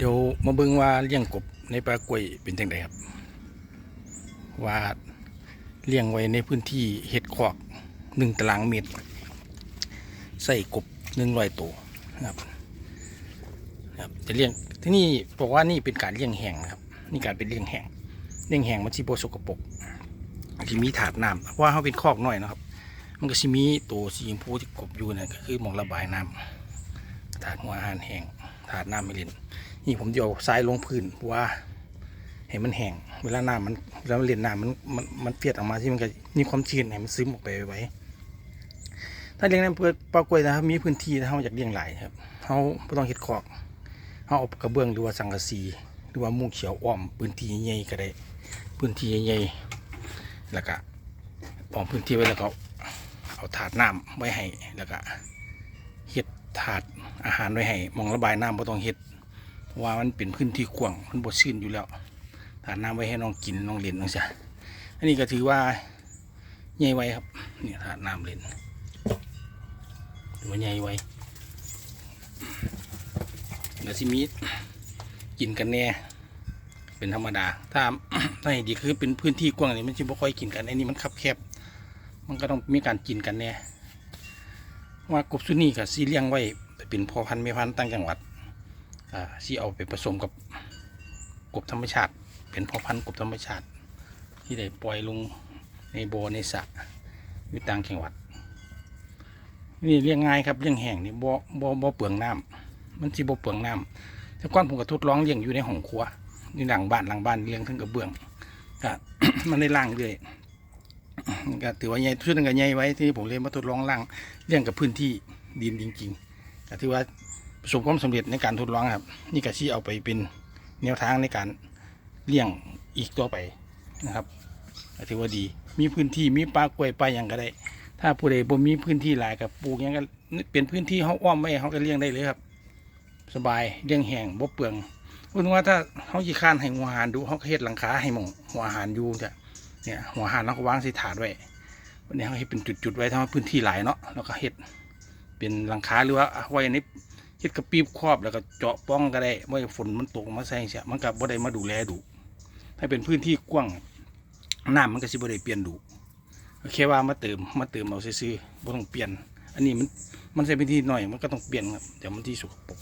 เดี๋ยวมาเบิ่งว่าเลี้ยงกบในปลากล้วยเป็นจังไดครับ ว่าเลี้ยงไว้ในพื้นที่เห็ดขอกหนึ่งตารางเมตร ใส่กบหนึ่งร้อยตัวนะครับครับจะเลี้ยงที่นี่บอกว่านี่เป็นการเลี้ยงแห้งนะครับ นี่การเป็นเลี้ยงแห้งเลี้ยงแห้งมันสิบสกปรกที่มีถาดน้ำเพราะว่าเขาเป็นคอกน้อยนะครับ มันก็สิมีตัวสีชมพูที่กบอยู่เนี่ยก็คือหมองระบายน้ำถาดหัวอาหารแห้งถาดน้ำไม่เล่น นี่ผมจะเอาทรายลงพื้นว่าให้มันแห้งเวลาน้ำมันเวลามันเล่นน้ำมันมันมันเปียกออกมาที่มันก็มีความชื้นให้มันซึมออกไปไว้ ถ้าเลี้ยงในเพื่อปลากล้วยนะครับ มีพื้นที่ถ้าเราอยากเลี้ยงหลายครับเขาไม่ต้องเฮ็ดคอกเขาเอากระเบื้องหรือว่าสังกะสีหรือว่ามุ้งเขียวอ้อมพื้นที่ใหญ่ก็ได้ พื้นที่ใหญ่ๆแล้วก็อ้อมพื้นที่ไว้แล้วก็เอาถาดน้ำไว้ให้แล้วก็เฮ็ดถาดอาหารไว้ให้มองระบายน้ำไม่ต้องเฮ็ด เพราะว่ามันเป็นพื้นที่กว้างมันบ่ชื้นอยู่แล้วถาดน้ำไว้ให้น้องกินน้องเล่นน้องจ้ะอันนี้ก็ถือว่าใหญ่ไว้ครับนี่ถาดน้ำเล่นตัวใหญ่ไว้แล้วสิมีกินกันแน่เป็นธรรมดา ถ้าถ้าให้ดีคือเป็นพื้นที่กว้างนี่มันจะไม่ค่อยกินกันไอ้นี่มันคับแคบ มันก็ต้องมีการกินกันแน่ว่ากบสุนีกับซีเลี้ยงไว้เป็นพ่อพันธุ์แม่พันธุ์ตั้งจังหวัด อ่เอาไปผสมกับกบธรรมชาติ เป็นพ่อพันธุ์กบธรรมชาติ ที่ได้ปล่อยลงในโบในสระอยู่ต่างจังหวัด นี่เลี้ยงง่ายครับเลี้ยงแห้งนี่บ่บ่บ่เปลืองน้ำมันสิบ่เปลืองน้ำแต่ก่อนผมก็ทดลองเลี้ยงอยู่ในห้องครัวอยู่หลังบ้านหลังบ้านเลี้ยงทั้งกระเบื้องก็มันได้ล่างเลยก็ถือว่าใหญ่ชุดนึงก็ใหญ่ไว้ที่ผมเลยมาทดลองล่างเลี้ยงกับพื้นที่ดินจริงๆก็ถือว่า ประสบความสำเร็จในการทดลองครับ นี่ก็ชี้เอาไปเป็นแนวทางในการเลี้ยงอีกตัวไปนะครับถือว่าดี มีพื้นที่มีปลากล้วยปลาอย่างก็ได้ ถ้าผู้ใดบ่มีพื้นที่หลายกับปลูกหยังก็เป็นพื้นที่เขาอ้อมไว้เขาก็เลี้ยงได้เลยครับ สบายเลี้ยงแห้งบ่เปลืองพูดว่าถ้าเขาขี้ข้านให้หัวอาหารดูเขาเฮ็ดหลังคาให้หมองหัวอาหารอยู่จะเนี่ยหัวหารเราก็วางใส่ถาดไว้วันนี้เขาเฮ็ดเป็นจุดๆไว้ถ้าว่าพื้นที่หลายเนาะแล้วก็เฮ็ดเป็นหลังคาหรือว่าไว้ใน เฮ็ดกระปีบครอบแล้วก็เจาะป้องก็ได้ไม่ให้ฝนมันตกมาใส่เสียมันก็บ่ได้มาดูแลดูถ้เป็นพื้นที่กว้างน้ำมันก็สิบ่ได้เปลี่ยนดูแค่ว่ามาเติมมาเติมเอาซื่อๆบ่ต้องเปลี่ยน อันนี้มันมันใช้พื้นที่หน่อยมันก็ต้องเปลี่ยนครับเดี๋ยวมันที่สกปรก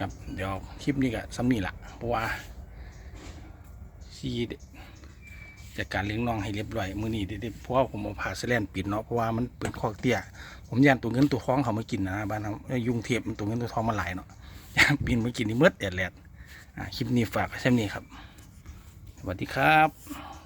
ครับเดี๋ยวคลิปนี้ก็ซ้ำนี่ละเพราะว่าซี จัดการเลี้ยงน้องให้เรียบร้อยมื้อนี้เด็ดๆเพราะว่าผมเอาผ้าสแลนปิดเนาะเพราะว่ามันเป็นคอกเตี้ยผมย่านตัวเงินตัวทองเขามากินนะบ้านเรายุงเทียมันตัวเงินตัวทองมาหลายเนาะย่านปีนมากินนี่มืดแดดแดดคลิปนี้ฝากไว้แค่นี้ครับ สวัสดีครับ